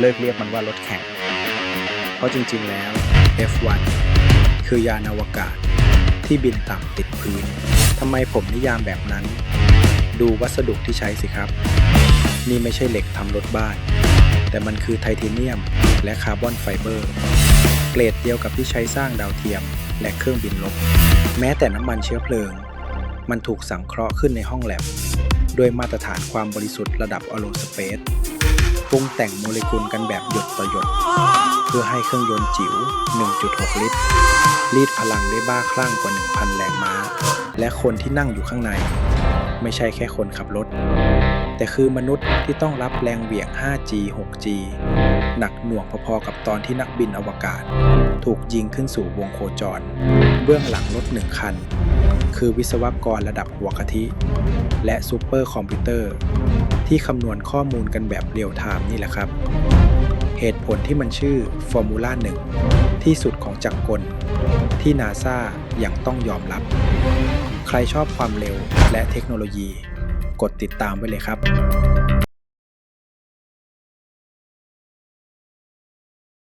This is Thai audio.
เลิกเรียกมันว่ารถแข่ง เพราะจริงๆแล้ว F1 คือยานอวกาศที่บินต่ำติดพื้นทำไมผมนิยามแบบนั้น ดูวัสดุที่ใช้สิครับ นี่ไม่ใช่เหล็กทำรถบ้าน แต่มันคือไทเทเนียมและคาร์บอนไฟเบอร์เกรดเดียวกับที่ใช้สร้างดาวเทียมและเครื่องบินลบ แม้แต่น้ำมันเชื้อเพลิง มันถูกสังเคราะห์ขึ้นในห้องแลบ ด้วยมาตรฐานความบริสุทธิ์ระดับอโลสเปซ ปรุงแต่งโมเลกุลกันแบบหยดต่อหยด เพื่อให้เครื่องยนต์จิ๋ว 1.6 ลิตร รีดพลังได้บ้าคลั่งกว่า 1,000 แรงม้า และคนที่นั่งอยู่ข้างใน ไม่ใช่แค่คนขับรถ แต่คือมนุษย์ที่ต้องรับแรงเหวี่ยง 5G 6G หนักหน่วงพอๆกับตอนที่นักบินอวกาศ ถูกยิงขึ้นสู่วงโคจร เบื้องหลังรถหนึ่งคัน คือวิศวกรระดับหัวกะทิ และซูเปอร์คอมพิวเตอร์ ที่คำนวณข้อมูลกันแบบเรียลไทม์นี่แหละครับ เหตุผลที่มันชื่อ Formula 1 ที่สุดของจักรกล ที่นาซายังต้องยอมรับ ใครชอบความเร็วและเทคโนโลยี กดติดตามไว้เลยครับ